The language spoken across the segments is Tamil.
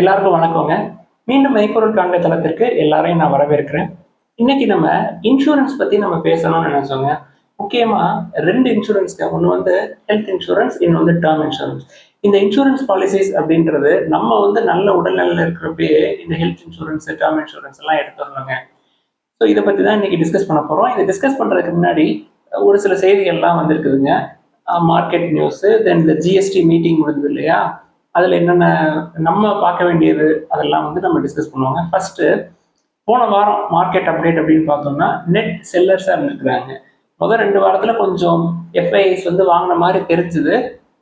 எல்லாருக்கும் வணக்கங்க. மீண்டும் மெய்ப்பொருள் காண்க தளத்திற்கு எல்லாரையும் நான் வரவேற்கிறேன். இன்னைக்கு நம்ம இன்சூரன்ஸ் பத்தி நம்ம பேசணும்னு நினைச்சோங்க. முக்கியமா ரெண்டு இன்சூரன்ஸ்க்கு ஒன்று வந்து ஹெல்த் இன்சூரன்ஸ் இன்னும் வந்து டேர்ம் இன்சூரன்ஸ் இந்த இன்சூரன்ஸ் பாலிசிஸ் அப்படின்றது நம்ம வந்து நல்ல உடல்நிலையில் இருக்கிறப்பயே இந்த ஹெல்த் இன்சூரன்ஸ் டேர்ம் இன்சூரன்ஸ் எல்லாம் எடுத்துடணுங்க. ஸோ இதை பற்றி தான் இன்னைக்கு டிஸ்கஸ் பண்ண போகிறோம் இதை டிஸ்கஸ் பண்ணுறதுக்கு முன்னாடி ஒரு சில செய்திகள்லாம் வந்திருக்குதுங்க. மார்க்கெட் நியூஸு தென் இந்த ஜிஎஸ்டி மீட்டிங் முடிஞ்சது இல்லையா? அதில் என்னென்ன நம்ம பார்க்க வேண்டியது அதெல்லாம் வந்து நம்ம டிஸ்கஸ் பண்ணுவாங்க. ஃபர்ஸ்ட்டு போன வாரம் மார்க்கெட் அப்டேட் அப்படின்னு பார்த்தோம்னா நெட் செல்லர்ஸாக இருந்துருக்குறாங்க. முதல் ரெண்டு வாரத்தில் கொஞ்சம் எஃப்ஐஎஸ் வந்து வாங்கின மாதிரி தெரிஞ்சுது.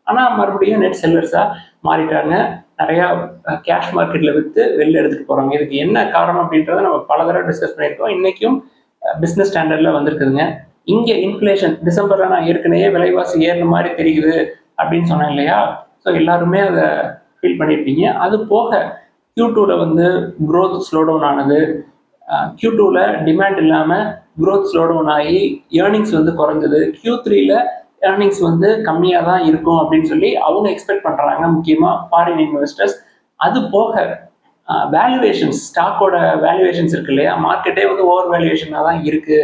ஆனால் மறுபடியும் நெட் செல்லர்ஸாக மாறிட்டாங்க. நிறையா கேஷ் மார்க்கெட்டில் விற்று வெளில எடுத்துகிட்டு போகிறாங்க இதுக்கு என்ன காரணம் அப்படின்றத நம்ம பல தடவை டிஸ்கஸ் பண்ணியிருக்கோம். இன்றைக்கும் பிஸ்னஸ் ஸ்டாண்டர்டில் வந்திருக்குதுங்க. இங்கே இன்ஃப்ளேஷன் டிசம்பரில் நான் ஏற்கனவே விலைவாசி ஏறின மாதிரி தெரியுது அப்படின்னு சொன்னேன் இல்லையா? ஸோ எல்லாருமே அதை ஃபீல் பண்ணியிருப்பீங்க அது போக கியூ டூவில் வந்து க்ரோத் ஸ்லோ டவுன் ஆனது கியூ டூவில் டிமாண்ட் இல்லாமல் க்ரோத் ஸ்லோ டவுன் ஆகி ஏர்னிங்ஸ் வந்து குறைஞ்சது. கியூ த்ரீல ஏர்னிங்ஸ் வந்து கம்மியாக தான் இருக்கும் அப்படின்னு சொல்லி அவங்க எக்ஸ்பெக்ட் பண்ணுறாங்க முக்கியமாக ஃபாரின் இன்வெஸ்டர்ஸ் அது போக வேல்யூவேஷன்ஸ் ஸ்டாக்கோட வேல்யூவேஷன்ஸ் இருக்கு இல்லையா? மார்க்கெட்டே வந்து ஓவர் வேல்யூவேஷனாக தான் இருக்குது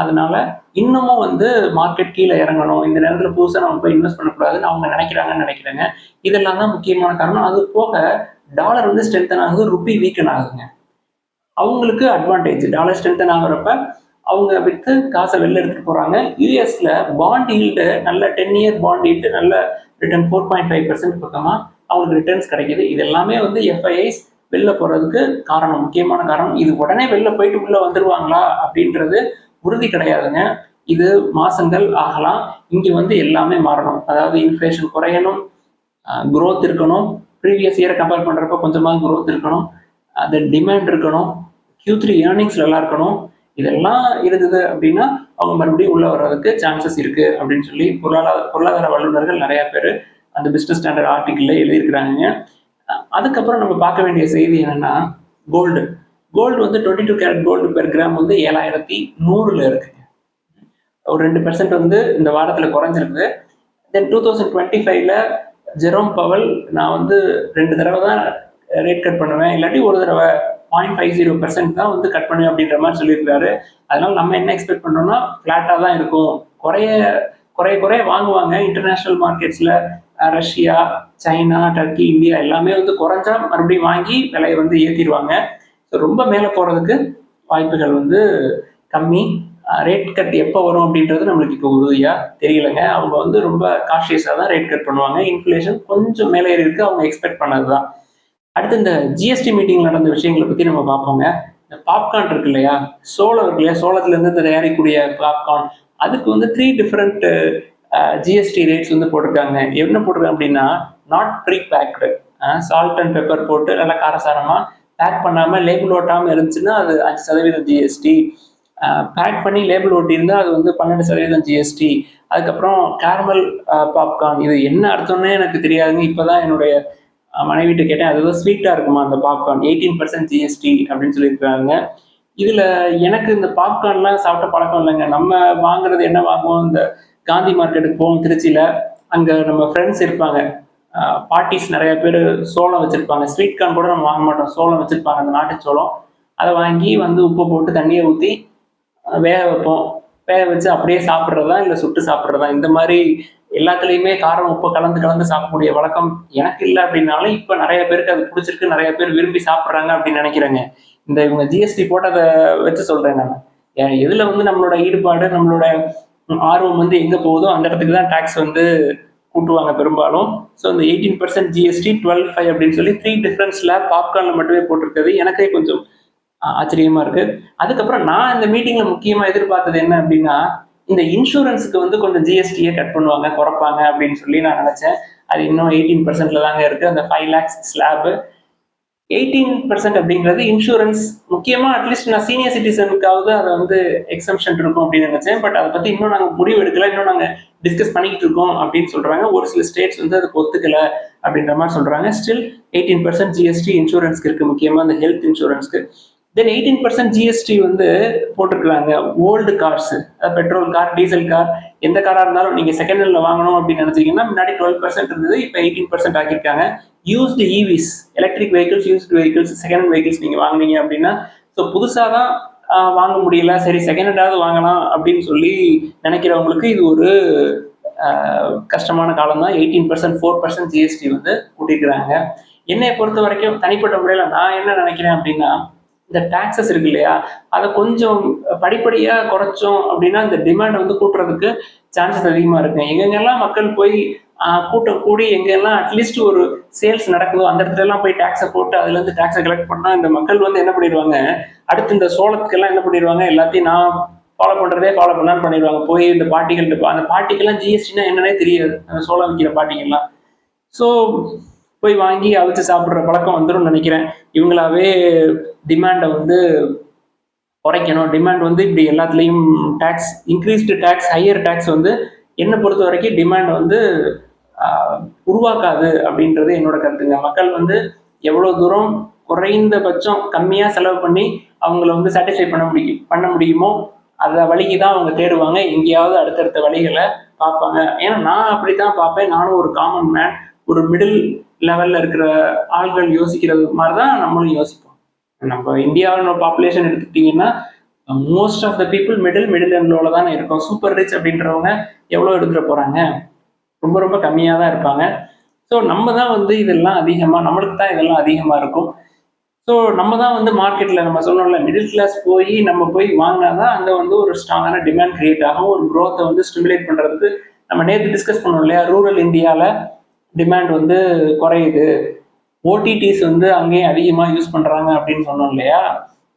அதனால இன்னமும் வந்து மார்க்கெட் கீழே இறங்கணும். இந்த நேரத்தில் புதுசாக நம்ம போய் இன்வெஸ்ட் பண்ணக்கூடாதுன்னு அவங்க நினைக்கிறாங்கன்னு நினைக்கிறேங்க. இதெல்லாம் தான் முக்கியமான காரணம். அது போக டாலர் வந்து ஸ்ட்ரென்தன் ஆகுது ருப்பி வீக்கன் ஆகுதுங்க. அவங்களுக்கு அட்வான்டேஜ் டாலர் ஸ்ட்ரென்தன் ஆகுறப்ப அவங்க விற்று காசை வெளில எடுத்துகிட்டு போகிறாங்க யூஎஸில் பாண்ட் ஈல்டு நல்ல டென் இயர் பாண்ட் ஈல்டு நல்ல return four point five percent பக்கமாக அவங்களுக்கு ரிட்டர்ன்ஸ் கிடைக்கிது. இது எல்லாமே வந்து எஃப்ஐஐஸ் வெளில போகிறதுக்கு காரணம் முக்கியமான காரணம். இது உடனே வெளில போயிட்டு உள்ளே வந்துருவாங்களா அப்படின்றது உறுதி கிடையாதுங்க. இது மாசங்கள் ஆகலாம். இங்கே வந்து எல்லாமே மாறணும். அதாவது இன்ஃப்ளேஷன் குறையணும். குரோத் இருக்கணும். ப்ரீவியஸ் இயரை கம்பேர் பண்ணுறப்ப கொஞ்சமாக குரோத் இருக்கணும். அது டிமாண்ட் இருக்கணும். கியூ த்ரீ ஏர்னிங்ஸ் நல்லா இருக்கணும். இதெல்லாம் இருந்தது அப்படின்னா அவங்க மறுபடியும் உள்ள வர்றதுக்கு சான்சஸ் இருக்கு அப்படின்னு சொல்லி பொருளாதார பொருளாதார வல்லுநர்கள் நிறைய பேர் அந்த பிஸ்னஸ் ஸ்டாண்டர்ட் ஆர்டிக்கிள்ல எழுதியிருக்கிறாங்க அதுக்கப்புறம் நம்ம பார்க்க வேண்டிய செய்தி என்னன்னா கோல்டு கோல்டு வந்து twenty two carat gold per gram வந்து ஏழாயிரத்தி நூறுல இருக்குங்க ஒரு ரெண்டு பெர்சன்ட் வந்து இந்த வாரத்தில் குறைஞ்சிருக்கு தென் டூ தௌசண்ட் டுவெண்ட்டி ஃபைவ்ல ஜெரோம் பவல் நான் வந்து ரெண்டு தடவை தான் ரேட் கட் பண்ணுவேன். இல்லாட்டி ஒரு தடவை பாயிண்ட் ஃபைவ் ஜீரோ பெர்சென்ட் தான் வந்து கட் பண்ணுவேன் அப்படின்ற மாதிரி சொல்லியிருக்காரு அதனால நம்ம என்ன எக்ஸ்பெக்ட் பண்ணுறோம்னா ஃப்ளாட்டாக தான் இருக்கும். குறைய குறைய குறைய வாங்குவாங்க. இன்டர்நேஷ்னல் மார்க்கெட்ஸில் ரஷ்யா சைனா டர்க்கி இந்தியா எல்லாமே வந்து குறைஞ்சா மறுபடியும் வாங்கி விலையை வந்து ஏற்றிடுவாங்க ஸோ ரொம்ப மேலே போகிறதுக்கு வாய்ப்புகள் வந்து கம்மி. ரேட் கட் எப்போ வரும் அப்படின்றது நம்மளுக்கு இப்போ உறுதியாக தெரியலங்க. அவங்க வந்து ரொம்ப காஷியஸாக தான் ரேட் கட் பண்ணுவாங்க. இன்ஃப்ளேஷன் கொஞ்சம் மேலே ஏறி இருக்கு. அவங்க எக்ஸ்பெக்ட் பண்ணது தான் அடுத்து இந்த ஜிஎஸ்டி மீட்டிங் நடந்த விஷயங்களை பற்றி நம்ம பார்ப்போங்க. இந்த பாப்கார்ன் இருக்கு இல்லையா? சோளம் இருக்கு இல்லையா? சோளத்துலேருந்து இந்த தயாரிக்கக்கூடிய பாப்கார்ன் அதுக்கு வந்து த்ரீ டிஃப்ரெண்ட் ஜிஎஸ்டி ரேட்ஸ் வந்து போட்டிருக்காங்க. என்ன போட்டிருக்காங்க அப்படின்னா not pre packed salt and pepper போட்டு நல்லா காரசாரமாக பேக் பண்ணாமல் லேபிள் ஓட்டாமல் இருந்துச்சுன்னா அது அஞ்சு சதவீதம் ஜிஎஸ்டி பேக் பண்ணி லேபிள் ஓட்டியிருந்தால் அது வந்து பன்னெண்டு சதவீதம் ஜிஎஸ்டி அதுக்கப்புறம் கேரமல் பாப்கார்ன் இது என்ன அர்த்தம்னே எனக்கு தெரியாதுங்க. இப்போ தான் என்னுடைய மனைவிட்டு கேட்டேன். அது வந்து ஸ்வீட்டாக இருக்குமா அந்த பாப்கார்ன் எயிட்டீன் பர்சன்ட் ஜிஎஸ்டி அப்படின்னு சொல்லியிருக்காங்க. இதில் எனக்கு இந்த பாப்கார்ன்லாம் சாப்பிட்ட பழக்கம் இல்லைங்க. நம்ம வாங்குறது என்ன வாங்குவோம்? இந்த காந்தி மார்க்கெட்டுக்கு போவோம் திருச்சியில். அங்கே நம்ம ஃப்ரெண்ட்ஸ் இருப்பாங்க. பார்ட்டிஸ் நிறைய பேர் சோளம் வச்சுருப்பாங்க. ஸ்வீட் கார்ன் கூட நம்ம வாங்க மாட்டோம். சோளம் வச்சுருப்பாங்க அந்த நாட்டு சோளம். அதை வாங்கி வந்து உப்பு போட்டு தண்ணியை ஊற்றி வேக வைப்போம். வேக வச்சு அப்படியே சாப்பிட்றதா இல்லை சுட்டு சாப்பிட்றதா? இந்த மாதிரி எல்லாத்துலேயுமே காரம் உப்பு கலந்து கலந்து சாப்பிடக்கூடிய வழக்கம் எனக்கு இல்லை அப்படின்னாலும் இப்போ நிறைய பேருக்கு அது பிடிச்சிருக்கு. நிறைய பேர் விரும்பி சாப்பிட்றாங்க அப்படின்னு நினைக்கிறேங்க. இந்த இவங்க ஜிஎஸ்டி போட்டதை வச்சு சொல்கிறேன் நான். எதில் வந்து நம்மளோட ஈடுபாடு நம்மளோட ஆர்வம் வந்து எங்கே போகுதோ அந்த இடத்துக்கு தான் டேக்ஸ் வந்து கூட்டுவாங்க பெரும்பாலும். ஸோ இந்த eighteen percent GST twelve five அப்படின்னு சொல்லி த்ரீ டிஃப்ரென்ஸில் பாப்கார்னில் மட்டுமே போட்டிருக்கிறது. எனக்கே கொஞ்சம் ஆச்சரியமாக ஆச்சரியமா இருக்கு. அதுக்கப்புறம் நான் இந்த மீட்டிங்கில் முக்கியமாக எதிர்பார்த்தது என்ன அப்படின்னா இந்த இன்சூரன்ஸுக்கு வந்து கொஞ்சம் ஜிஎஸ்டியை கட் பண்ணுவாங்க குறைப்பாங்க அப்படின்னு சொல்லி நான் நினச்சேன். அது இன்னும் எயிட்டீன் பர்சன்ட்ல தாங்க இருக்கு. அந்த five lakhs slab eighteen percent அப்படிங்கிறது இன்சூரன்ஸ் முக்கியமாக அட்லீஸ்ட் நான் சீனியர் சிட்டிசனுக்காவது அதை வந்து எக்ஸம்ஷன் இருக்கும் அப்படின்னு நினச்சேன். பட் அதை பற்றி இன்னும் நாங்கள் முடிவு எடுக்கல. இன்னும் நாங்கள் டிஸ்கஸ் பண்ணிக்கிட்டு இருக்கோம் அப்படின்னு சொல்கிறாங்க ஒரு சில ஸ்டேட்ஸ் வந்து அதுக்கு ஒத்துக்கல அப்படின்ற மாதிரி சொல்கிறாங்க ஸ்டில் எயிட்டீன் பர்சன்ட் ஜிஎஸ்டி இன்சூரன்ஸ்க்கு இருக்குது முக்கியமாக அந்த ஹெல்த் இன்சூரன்ஸ்க்கு தென் எயிட்டீன் பர்சன்ட் ஜிஎஸ்டி வந்து போட்டிருக்கிறாங்க old cars petrol car diesel car எந்த காராக இருந்தாலும் நீங்கள் செகண்ட் ஹேண்டில் வாங்கணும் அப்படின்னு நினச்சிங்கன்னா முன்னாடி டுவெல் பர்சன்ட் இருந்தது இப்போ eighteen percent ஆக்கியிருக்காங்க. Used EVs electric vehicles used vehicles second hand vehicles நீங்கள் வாங்குனீங்க அப்படின்னா ஸோ புதுசாக தான் வாங்க முடியல. சரி செகண்ட் ஹேண்டாவது வாங்கலாம் அப்படின்னு சொல்லி நினைக்கிறவங்களுக்கு இது ஒரு கஷ்டமான காலம் தான். Eighteen percent four percent GST வந்து கூட்டிக்கிறாங்க என்னை பொறுத்த வரைக்கும் தனிப்பட்ட முறையில் நான் என்ன நினைக்கிறேன் அப்படின்னா இந்த டாக்ஸஸ் இருக்கு இல்லையா? அதை கொஞ்சம் படிப்படியாக குறைச்சோம் அப்படின்னா இந்த டிமாண்ட் வந்து கூட்டுறதுக்கு சான்சஸ் அதிகமாக இருக்கு. எங்கெங்கெல்லாம் மக்கள் போய் கூட்டம் கூடி எங்கெல்லாம் அட்லீஸ்ட் ஒரு சேல்ஸ் நடக்குதோ அந்த இடத்துல எல்லாம் போய் டாக்ஸை போட்டு அதுலேருந்து டாக்ஸை கலெக்ட் பண்ணால் இந்த மக்கள் வந்து என்ன பண்ணிடுவாங்க? அடுத்து இந்த சோளத்துக்கெல்லாம் என்ன பண்ணிடுவாங்க? எல்லாத்தையும் நான் ஃபாலோ பண்ணுறதே ஃபாலோ பண்ணான்னு பண்ணிடுவாங்க. போய் இந்த பாட்டிகள் அந்த பாட்டிக்கெல்லாம் ஜிஎஸ்டினா என்னன்னே தெரியாது. அந்த சோளம் விற்கிற பாட்டிங்கெல்லாம் ஸோ போய் வாங்கி அவிச்சு சாப்பிட்ற பழக்கம் வந்துடும் நினைக்கிறேன். இவங்களாவே டிமாண்டை வந்து குறைக்கணும். டிமாண்ட் வந்து இப்படி எல்லாத்துலேயும் tax increased tax higher tax வந்து என்னை பொறுத்த வரைக்கும் டிமாண்ட் வந்து உருவாக்காது அப்படின்றது என்னோட கருத்துங்க. மக்கள் வந்து எவ்வளோ தூரம் குறைந்தபட்சம் கம்மியாக செலவு பண்ணி அவங்கள வந்து சாட்டிஸ்ஃபை பண்ண முடியும் பண்ண முடியுமோ அதை வழிக்கு தான் அவங்க தேடுவாங்க. எங்கேயாவது அடுத்தடுத்த வழிகளை பார்ப்பாங்க. ஏன்னா நான் அப்படி தான் பார்ப்பேன். நானும் ஒரு காமன் மேன் ஒரு மிடில் லெவலில் இருக்கிற ஆள்கள் யோசிக்கிறது மாதிரி தான் நம்மளும் யோசிப்போம். நம்ம இந்தியாவோட பாப்புலேஷன் எடுத்துக்கிட்டிங்கன்னா most of the people middle middle and தானே இருக்கும். சூப்பர் ரிச் அப்படின்றவங்க எவ்வளோ எடுத்துகிட்டு போகிறாங்க ரொம்ப ரொம்ப கம்மியாக தான் இருப்பாங்க. ஸோ நம்ம தான் வந்து இதெல்லாம் அதிகமாக நம்மளுக்கு தான் இதெல்லாம் அதிகமாக இருக்கும். ஸோ நம்ம தான் வந்து மார்க்கெட்டில் நம்ம சொல்லணும்ல மிடில் கிளாஸ் போய் நம்ம போய் வாங்கினா தான் அங்கே வந்து ஒரு ஸ்ட்ராங்கான டிமாண்ட் கிரியேட் ஆகும். ஒரு க்ரோத்தை வந்து ஸ்டிமுலேட் பண்ணுறதுக்கு நம்ம நேற்று டிஸ்கஸ் பண்ணோம் இல்லையா ரூரல் இந்தியாவில் டிமாண்ட் வந்து குறையுது. ஓடிடிஸ் வந்து அங்கேயும் அதிகமாக யூஸ் பண்ணுறாங்க அப்படின்னு சொன்னோம் இல்லையா?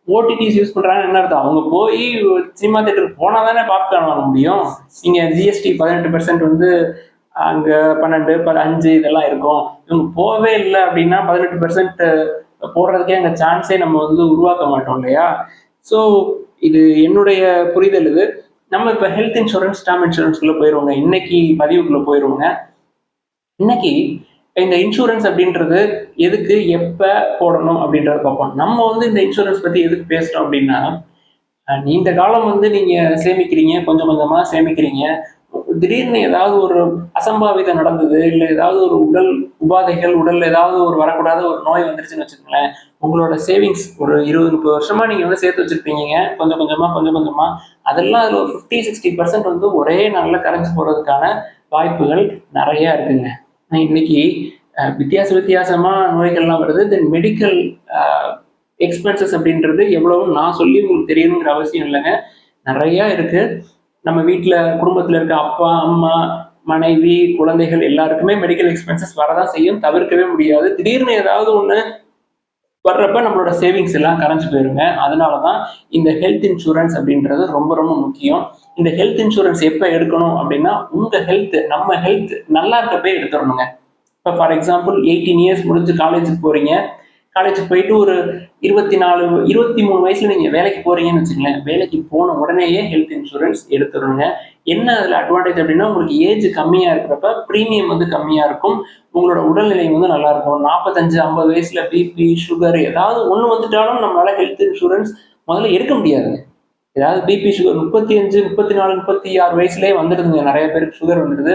ஓடிடிஸ் யூஸ் பண்ணுறாங்க என்ன அர்த்தம்? அவங்க போய் சினிமா தேட்டருக்கு போனால் தானே பாப்கார்ன் வாங்க முடியும். நீங்கள் ஜிஎஸ்டி பதினெட்டு பெர்சன்ட் வந்து அங்கே பன்னெண்டு பதினஞ்சு அஞ்சு இதெல்லாம் இருக்கும். இவங்க போகவே இல்லை அப்படின்னா பதினெட்டு பெர்சன்ட் போடுறதுக்கே அங்கே சான்ஸே நம்ம வந்து உருவாக்க மாட்டோம் இல்லையா? ஸோ இது என்னுடைய புரிதல் இது. நம்ம இப்போ ஹெல்த் இன்சூரன்ஸ் டேர்ம் இன்சூரன்ஸ்குள்ளே போயிடுவோங்க இன்னைக்கு பதிவுக்குள்ளே போயிடுவோங்க இன்னைக்கு இந்த இன்சூரன்ஸ் அப்படின்றது எதுக்கு எப்போ போடணும் அப்படின்றத பார்ப்போம். நம்ம வந்து இந்த இன்சூரன்ஸ் பற்றி எதுக்கு பேசுகிறோம் அப்படின்னா நீண்ட காலம் வந்து நீங்கள் சேமிக்கிறீங்க கொஞ்சம் கொஞ்சமாக சேமிக்கிறீங்க. திடீர்னு ஏதாவது ஒரு அசம்பாவிதம் நடந்தது இல்லை ஏதாவது ஒரு உடல் உபாதைகள் உடல் ஏதாவது ஒரு வரக்கூடாத ஒரு நோய் வந்துருச்சுன்னு வச்சுக்கோங்களேன் உங்களோட சேவிங்ஸ் ஒரு இருபது முப்பது வருஷமா நீங்க வந்து சேர்த்து வச்சிருப்பீங்க. கொஞ்சம் கொஞ்சமா கொஞ்சம் கொஞ்சமா. அதெல்லாம் அதுல ஒரு ஃபிஃப்டி சிக்ஸ்டி பர்சன்ட் வந்து ஒரே நாளில் கரைஞ்சு போறதுக்கான வாய்ப்புகள் நிறைய இருக்குங்க. இன்னைக்கு வித்தியாச வித்தியாசமா நோய்கள்லாம் வருது. தென் மெடிக்கல் எக்ஸ்பென்சஸ் அப்படின்றது எவ்வளவு நான் சொல்லி உங்களுக்கு தெரியணுங்கிற அவசியம் இல்லைங்க. நிறைய இருக்கு. நம்ம வீட்டில் குடும்பத்தில் இருக்க அப்பா அம்மா மனைவி குழந்தைகள் எல்லாருக்குமே மெடிக்கல் எக்ஸ்பென்சஸ் வரதான் செய்யும். தவிர்க்கவே முடியாது. திடீர்னு ஏதாவது ஒன்று வர்றப்ப நம்மளோட சேவிங்ஸ் எல்லாம் கரைஞ்சு போயிருங்க. அதனால தான் இந்த ஹெல்த் இன்சூரன்ஸ் அப்படின்றது ரொம்ப ரொம்ப முக்கியம். இந்த ஹெல்த் இன்சூரன்ஸ் எப்போ எடுக்கணும் அப்படின்னா உங்கள் ஹெல்த் நம்ம ஹெல்த் நல்லா இருக்கப்பே எடுத்துடணுங்க. இப்போ ஃபார் எக்ஸாம்பிள் எயிட்டீன் இயர்ஸ் முடிஞ்சு காலேஜுக்கு போகிறீங்க காலேஜுக்கு போயிட்டு ஒரு இருபத்தி நாலு இருபத்தி மூணு வயசுல நீங்கள் வேலைக்கு போகிறீங்கன்னு வச்சுங்களேன் வேலைக்கு போன உடனேயே ஹெல்த் இன்சூரன்ஸ் எடுத்துடணுங்க என்ன அதில் அட்வான்டேஜ் அப்படின்னா உங்களுக்கு ஏஜ் கம்மியாக இருக்கிறப்ப ப்ரீமியம் வந்து கம்மியாக இருக்கும். உங்களோட உடல்நிலை வந்து நல்லா இருக்கும். நாற்பத்தஞ்சு ஐம்பது வயசுல பிபி சுகர் ஏதாவது ஒன்று வந்துட்டாலும் நம்மளால ஹெல்த் இன்சூரன்ஸ் முதல்ல எடுக்க முடியாதுங்க. ஏதாவது பிபி சுகர் முப்பத்தி அஞ்சு முப்பத்தி நாலு முப்பத்தி ஆறு வயசுலேயே வந்துடுதுங்க. நிறைய பேருக்கு சுகர் வந்துடுது.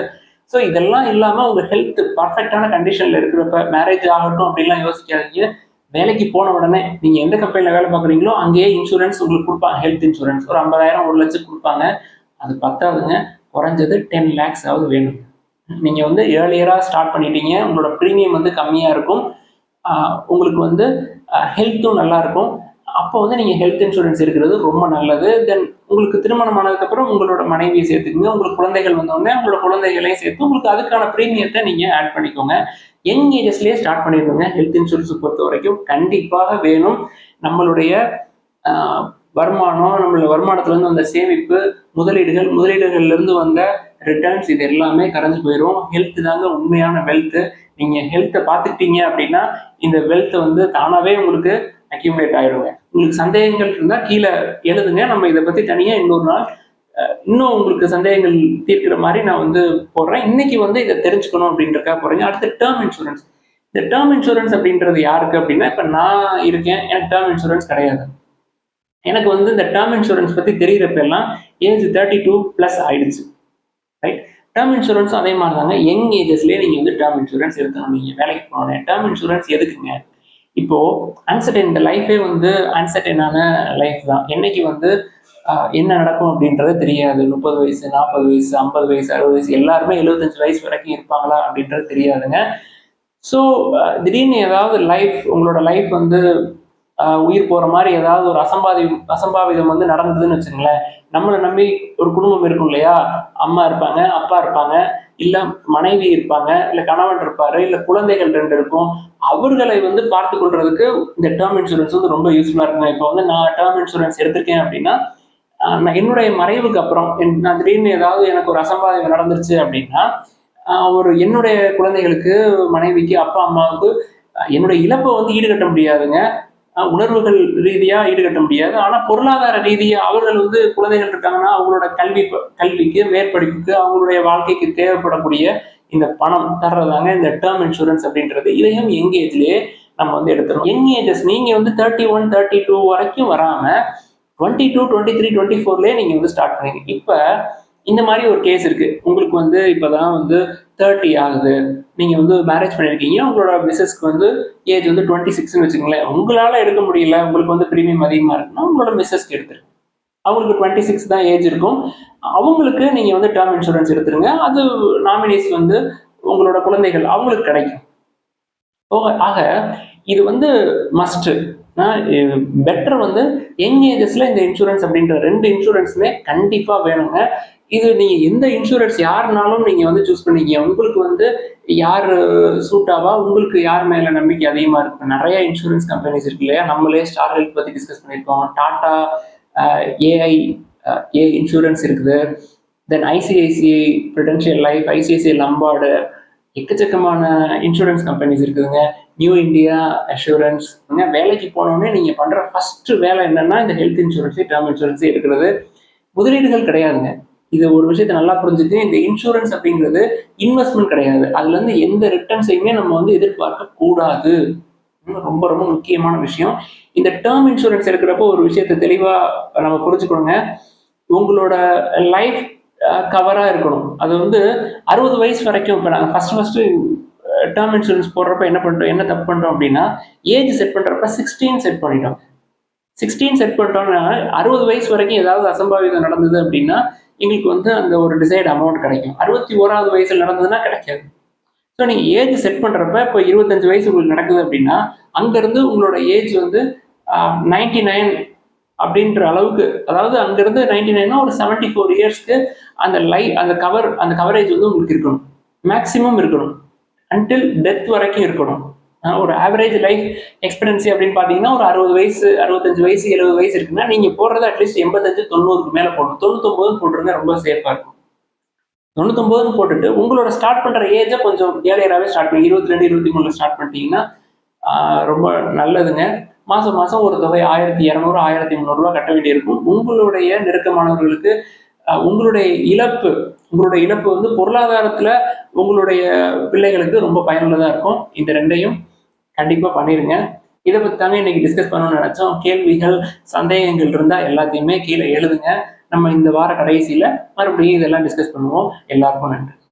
ஸோ இதெல்லாம் இல்லாமல் உங்கள் ஹெல்த் பர்ஃபெக்டான கண்டிஷனில் இருக்கிறப்ப மேரேஜ் ஆகட்டும் அப்படின்லாம் யோசிக்காதீங்க. வேலைக்கு போன உடனே நீங்கள் எந்த கம்பெனியில் வேலை பார்க்குறீங்களோ அங்கேயே இன்சூரன்ஸ் உங்களுக்கு கொடுப்பாங்க. ஹெல்த் இன்சூரன்ஸ் ஒரு ஐம்பதாயிரம் ஒரு லட்சம் கொடுப்பாங்க. அது பத்தாதுங்க. குறைஞ்சது டென் லேக்ஸ் ஆகுது வேணும் நீங்கள் வந்து ஏர்லியராக ஸ்டார்ட் பண்ணிட்டீங்க. உங்களோட ப்ரீமியம் வந்து கம்மியாக இருக்கும். உங்களுக்கு வந்து ஹெல்த்தும் நல்லா இருக்கும். அப்போ வந்து நீங்கள் ஹெல்த் இன்சூரன்ஸ் இருக்கிறது ரொம்ப நல்லது. தென் உங்களுக்கு திருமணம் ஆனதுக்கப்புறம் உங்களோட மனைவியை சேர்த்துக்குங்க. உங்களுக்கு குழந்தைகள் வந்தோடனே உங்களோட குழந்தைகளையும் சேர்த்து உங்களுக்கு அதுக்கான ப்ரீமியத்தை நீங்கள் ஆட் பண்ணிக்கோங்க. யங் ஏஜஸ்லேயே ஸ்டார்ட் பண்ணிடுங்க. ஹெல்த் இன்சூரன்ஸ் பொறுத்த வரைக்கும் கண்டிப்பாக வேணும். நம்மளுடைய வருமானம் நம்மளோட வருமானத்துலேருந்து வந்த சேமிப்பு முதலீடுகள் முதலீடுகள்லேருந்து வந்த ரிட்டர்ன்ஸ் இது எல்லாமே கரைஞ்சு போயிடும் ஹெல்த் தாங்க உண்மையான வெல்த்து நீங்கள் ஹெல்த்தை பார்த்துக்கிட்டீங்க அப்படின்னா இந்த வெல்த்தை வந்து தானாகவே உங்களுக்கு அக்யூமுலேட் ஆயிருங்க. உங்களுக்கு சந்தேகங்கள் இருந்தால் கீழே எழுதுங்க. நம்ம இதை பற்றி தனியாக இன்னொரு நாள் இன்னும் உங்களுக்கு சந்தேகங்கள் தீர்க்கிற மாதிரி நான் வந்து போடுறேன். இன்னைக்கு வந்து இதை தெரிஞ்சுக்கணும் அப்படின்றக்கா போறீங்க. அடுத்து டேர்ம் இன்சூரன்ஸ் இந்த டேர்ம் இன்சூரன்ஸ் அப்படின்றது யாருக்கு அப்படின்னா இப்போ நான் இருக்கேன். எனக்கு டேர்ம் இன்சூரன்ஸ் கிடையாது. எனக்கு வந்து இந்த டேர்ம் இன்சூரன்ஸ் பற்றி தெரிகிறப்ப எல்லாம் ஏஜ் தேர்ட்டி டூ ப்ளஸ் ஆயிடுச்சு டேர்ம் இன்சூரன்ஸும் அதே மாதிரி தாங்க யங் ஏஜஸ்லேயே நீங்கள் வந்து டேர்ம் இன்சூரன்ஸ் எடுக்கணும். நீங்கள் வேலைக்கு போனோடனே டேர்ம் இன்சூரன்ஸ் எதுக்குங்க? இப்போ அன்சர்டன் இந்த லைஃபே வந்து அன்சர்டனான லைஃப் தான். என்னைக்கு வந்து என்ன நடக்கும் அப்படின்றது தெரியாது. முப்பது வயசு நாற்பது வயசு ஐம்பது வயசு அறுபது வயசு எல்லாருமே எழுபத்தஞ்சு வயசு வரைக்கும் இருப்பாங்களா அப்படின்றது தெரியாதுங்க. ஸோ திடீர்னு ஏதாவது லைஃப் உங்களோட லைஃப் வந்து உயிர் போகிற மாதிரி ஏதாவது ஒரு அசம்பாதி அசம்பாவிதம் வந்து நடந்ததுன்னு வச்சுங்களேன் நம்மளை நம்பி ஒரு குடும்பம் இருக்கும் இல்லையா? அம்மா இருப்பாங்க அப்பா இருப்பாங்க இல்லை மனைவி இருப்பாங்க இல்லை கணவன் இருப்பாரு இல்லை குழந்தைகள் ரெண்டு இருக்கும். அவர்களை வந்து பார்த்து கொள்றதுக்கு இந்த டேர்ம் இன்சூரன்ஸ் வந்து ரொம்ப யூஸ்ஃபுல்லாக இருக்குங்க. இப்போ வந்து நான் டேர்ம் இன்சூரன்ஸ் எடுத்திருக்கேன் அப்படின்னா நான் என்னுடைய மறைவுக்கு அப்புறம் என்- நான் திடீர்னு ஏதாவது எனக்கு ஒரு அசம்பாவிதம் நடந்துருச்சு அப்படின்னா ஒரு என்னுடைய குழந்தைகளுக்கு மனைவிக்கு அப்பா அம்மாவுக்கு என்னுடைய இழப்பை வந்து ஈடுகட்ட முடியாதுங்க. உணர்வுகள் ரீதியாக ஈடுகட்ட முடியாது. ஆனால் பொருளாதார ரீதியாக அவர்கள் வந்து குழந்தைகள் இருக்காங்கன்னா அவங்களோட கல்வி கல்விக்கு மேற்படிப்புக்கு அவங்களுடைய வாழ்க்கைக்கு தேவைப்படக்கூடிய இந்த பணம் தர்றதாங்க இந்த டேர்ம் இன்சூரன்ஸ் அப்படின்றது. இதையும் யங் ஏஜ்லயே நம்ம வந்து எடுத்துரும் யங் ஏஜஸ் நீங்க வந்து தேர்ட்டி ஒன் தேர்ட்டி டூ வரைக்கும் வராம twenty two twenty three twenty ஃபோர்லேயே நீங்க வந்து ஸ்டார்ட் பண்ணீங்க இப்போ இந்த மாதிரி ஒரு கேஸ் இருக்கு. உங்களுக்கு வந்து இப்போதான் வந்து தேர்ட்டி ஆகுது. நீங்க வந்து மேரேஜ் பண்ணியிருக்கீங்க உங்களோட மிஸ்ஸஸ்க்கு வந்து ஏஜ் வந்து டுவெண்ட்டி சிக்ஸ்னு வச்சுக்கோங்களேன். உங்களால எடுக்க முடியல. உங்களுக்கு வந்து ப்ரீமியம் அதிகமா இருக்குன்னா உங்களோட மிஸ்ஸஸ்க்கு எடுத்துருங்க. அவங்களுக்கு டுவெண்ட்டி சிக்ஸ் தான் ஏஜ் இருக்கும். அவங்களுக்கு நீங்க வந்து டேர்ம் இன்சூரன்ஸ் எடுத்துருங்க. அது நாமினிஸ் வந்து உங்களோட குழந்தைகள் அவங்களுக்கு கிடைக்கும். ஆக இது வந்து மஸ்ட் பெட்டர் வந்து யங் ஏஜஸ்ல இந்த இன்சூரன்ஸ் அப்படின்ற ரெண்டு இன்சூரன்ஸுமே கண்டிப்பா வேணுங்க. இது நீங்க எந்த இன்சூரன்ஸ் யாருனாலும் நீங்க வந்து சூஸ் பண்ணிக்கீங்க. உங்களுக்கு வந்து யார் சூட் ஆவா உங்களுக்கு யார் மேல நம்பிக்கை அதிகமா இருக்கு? நிறைய இன்சூரன்ஸ் கம்பெனிஸ் இருக்கு இல்லையா? நம்மளே ஸ்டார் ஹெல்த் பத்தி டிஸ்கஸ் பண்ணியிருக்கோம். டாடா ஏஐ ஏ இன்சூரன்ஸ் இருக்குது. Then ICICI Prudential Life ICICI Lombard எக்கச்சக்கமான இன்சூரன்ஸ் கம்பெனிஸ் இருக்குதுங்க. நியூ இந்தியா அஷூரன்ஸ் வேலைக்கு போனோடனே நீங்க பண்ற ஃபர்ஸ்ட் வேலை என்னன்னா இந்த ஹெல்த் இன்சூரன்ஸ் டேர்ம் இன்சூரன்ஸ் எடுக்கிறது. முதலீடுகள் கிடையாதுங்க. இது ஒரு விஷயத்த நல்லா புரிஞ்சுட்டு இந்த இன்சூரன்ஸ் அப்படிங்கிறது இன்வெஸ்ட்மெண்ட் கிடையாது. அதுல இருந்து எந்த ரிட்டர்ன்ஸையுமே நம்ம வந்து எதிர்பார்க்க கூடாது. ரொம்ப ரொம்ப முக்கியமான விஷயம். இந்த டேர்ம் இன்சூரன்ஸ் எடுக்கிறப்போ ஒரு விஷயத்த தெளிவா நம்ம புரிஞ்சுக்கணுங்க. உங்களோட லைஃப் கவரா இருக்கணும். அது வந்து அறுபது வயசு வரைக்கும் இப்போ நாங்கள் ஃபர்ஸ்ட் ஃபர்ஸ்ட் டேர்ம் இன்சூரன்ஸ் போடுறப்ப என்ன பண்ணுறோம் என்ன தப்பு பண்ணுறோம் அப்படின்னா ஏஜ் செட் பண்ணுறப்ப சிக்ஸ்டீன் செட் பண்ணிட்டோம். சிக்ஸ்டீன் செட் பண்ணிட்டோம்னா அறுபது வயசு வரைக்கும் ஏதாவது அசம்பாவிதம் நடந்தது அப்படின்னா எங்களுக்கு வந்து அந்த ஒரு டிசைட் அமௌண்ட் கிடைக்கும். அறுபத்தி ஓராவது வயசில் நடந்ததுன்னா கிடைக்காது. ஸோ நீங்கள் ஏஜ் செட் பண்ணுறப்ப இப்போ இருபத்தஞ்சு வயசு உங்களுக்கு நடக்குது அப்படின்னா அங்கேருந்து உங்களோட ஏஜ் வந்து நைன்டி நைன் அப்படின்ற அளவுக்கு அதாவது அங்கேருந்து நைன்டி நைனா ஒரு செவன்ட்டி ஃபோர் இயர்ஸ்க்கு அந்த லை அந்த கவர் அந்த கவரேஜ் வந்து உங்களுக்கு இருக்கணும். மேக்ஸிமம் இருக்கணும். அன்டில் டெத் வரைக்கும் இருக்கணும். ஒரு ஆவரேஜ் லைஃப் எக்ஸ்பீரியன்ஸி அப்படின்னு பார்த்தீங்கன்னா ஒரு அறுபது வயசு அறுபத்தஞ்சு வயசு எழுபது வயசு இருக்குன்னா நீங்கள் போடுறது அட்லீஸ்ட் எண்பத்தஞ்சு தொண்ணூறுக்கு மேலே போடணும். தொண்ணூத்தொம்பதுன்னு போட்டுருங்க ரொம்ப சேஃபாக இருக்கும். தொண்ணூத்தொம்பதுன்னு போட்டுட்டு உங்களோட ஸ்டார்ட் பண்ணுற ஏஜை கொஞ்சம் ஏழையராகவே ஸ்டார்ட் பண்ணி இருபத்தி ரெண்டு இருபத்தி மூணுல ஸ்டார்ட் பண்ணிட்டீங்கன்னா ரொம்ப நல்லதுங்க. மாதம் மாதம் ஒரு தொகை ஆயிரத்தி இரநூறு ஆயிரத்தி முந்நூறுரூவா கட்ட வேண்டியிருக்கும். உங்களுடைய நெருக்கமானவர்களுக்கு உங்களுடைய இழப்பு உங்களுடைய இழப்பு வந்து பொருளாதாரத்தில் உங்களுடைய பிள்ளைகளுக்கு ரொம்ப பயனுள்ளதாக இருக்கும். இந்த ரெண்டையும் கண்டிப்பாக பண்ணிடுங்க இதை பற்றி தாங்க இன்னைக்கு டிஸ்கஸ் பண்ணணும்னு நினச்சோம். கேள்விகள் சந்தேகங்கள் இருந்தால் எல்லாத்தையுமே கீழே எழுதுங்க. நம்ம இந்த வார கடைசியில் மறுபடியும் இதெல்லாம் டிஸ்கஸ் பண்ணுவோம். எல்லாருக்கும் நன்றி.